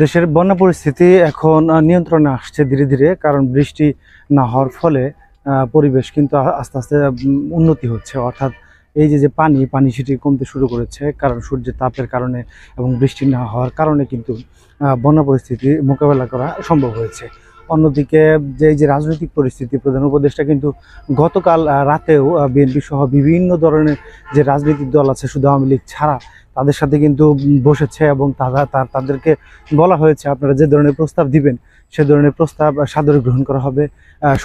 দেশের বন্যা পরিস্থিতি এখন নিয়ন্ত্রণে আসছে ধীরে ধীরে, কারণ বৃষ্টি না হওয়ার ফলে পরিবেশ কিন্তু আস্তে আস্তে উন্নতি হচ্ছে। অর্থাৎ এই যে যে পানি পানি সেটি কমতে শুরু করেছে, কারণ সূর্যের তাপের কারণে এবং বৃষ্টি না হওয়ার কারণে কিন্তু বন্যা পরিস্থিতি মোকাবেলা করা সম্ভব হয়েছে। অন্যদিকে যে যে রাজনৈতিক পরিস্থিতি, প্রধান উপদেষ্টা কিন্তু গতকাল রাতেও বিএনপি সহ বিভিন্ন ধরনের যে রাজনৈতিক দল আছে, শুধু আওয়ামী লীগ ছাড়া তাদের সাথে কিন্তু বসেছে এবং তারা তাদেরকে বলা হয়েছে, আপনারা যে ধরনের প্রস্তাব দিবেন, সে ধরনের প্রস্তাব সাদরে গ্রহণ করা হবে।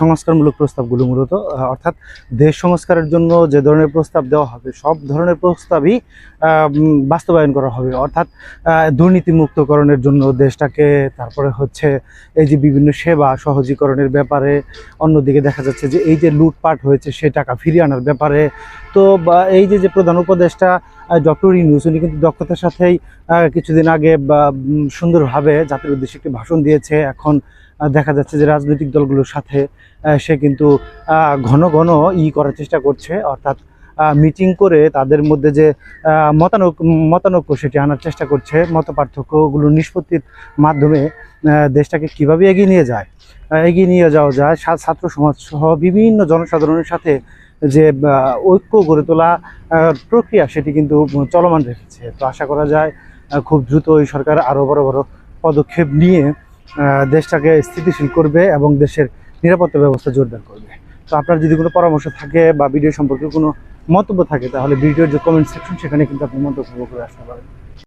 সংস্কারমূলক প্রস্তাবগুলো মূলত অর্থাৎ দেশ সংস্কারের জন্য যে ধরনের প্রস্তাব দেওয়া হবে, সব ধরনের প্রস্তাবই বাস্তবায়ন করা হবে। অর্থাৎ দুর্নীতিমুক্তকরণের জন্য দেশটাকে, তারপরে হচ্ছে এই যে বিভিন্ন সেবা সহজীকরণের ব্যাপারে, অন্যদিকে দেখা যাচ্ছে যে এই যে লুটপাট হয়েছে, সে টাকা ফিরিয়ে আনার ব্যাপারে, তো এই যে যে প্রধান উপদেষ্টা ডক্টর ইউনুস উনি কিন্তু দক্ষতার সাথেই কিছুদিন আগে সুন্দরভাবে জাতির উদ্দেশ্যে একটি ভাষণ দিয়েছে। এখন দেখা যাচ্ছে যে রাজনৈতিক দলগুলোর সাথে সে কিন্তু ঘন ঘন ই করার চেষ্টা করছে। অর্থাৎ মিটিং করে তাদের মধ্যে যে মতানক, মতানৈক্য সেটি আনার চেষ্টা করছে। মত পার্থক্যগুলো নিষ্পত্তির মাধ্যমে দেশটাকে কীভাবে এগিয়ে নিয়ে যায়? এগিয়ে নিয়ে যাওয়া যায় ছাত্র সমাজ সহ বিভিন্ন জনসাধারণের সাথে যে ঐক্য গড়ে তোলা প্রক্রিয়া সেটি কিন্তু চলমান রেখেছে। তো আশা করা যায় খুব দ্রুত এই সরকার আরও বড় বড় পদক্ষেপ নিয়ে দেশটাকে স্থিতিশীল করবে এবং দেশের নিরাপত্তা ব্যবস্থা জোরদার করবে। তো আপনার যদি কোনো পরামর্শ থাকে বা ভিডিও সম্পর্কে কোনো মন্তব্য থাকে, তাহলে ভিডিওর যে কমেন্ট সেকশন সেখানে কিন্তু আপনি মন্তব্য করে আসতে পারেন।